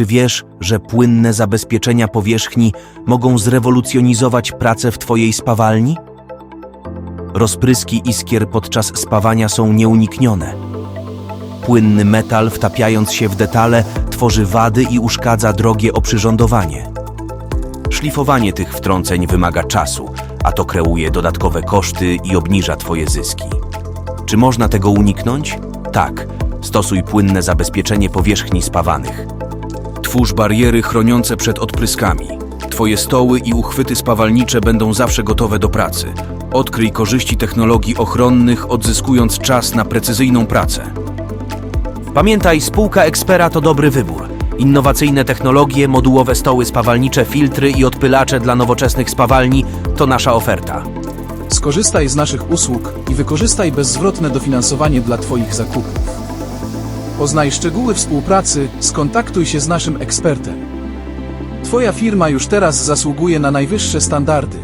Czy wiesz, że płynne zabezpieczenia powierzchni mogą zrewolucjonizować pracę w Twojej spawalni? Rozpryski iskier podczas spawania są nieuniknione. Płynny metal, wtapiając się w detale, tworzy wady i uszkadza drogie oprzyrządowanie. Szlifowanie tych wtrąceń wymaga czasu, a to kreuje dodatkowe koszty i obniża Twoje zyski. Czy można tego uniknąć? Tak. Stosuj płynne zabezpieczenie powierzchni spawanych. Twórz bariery chroniące przed odpryskami. Twoje stoły i uchwyty spawalnicze będą zawsze gotowe do pracy. Odkryj korzyści technologii ochronnych, odzyskując czas na precyzyjną pracę. Pamiętaj, spółka Expera to dobry wybór. Innowacyjne technologie, modułowe stoły spawalnicze, filtry i odpylacze dla nowoczesnych spawalni to nasza oferta. Skorzystaj z naszych usług i wykorzystaj bezzwrotne dofinansowanie dla Twoich zakupów. Poznaj szczegóły współpracy, skontaktuj się z naszym ekspertem. Twoja firma już teraz zasługuje na najwyższe standardy.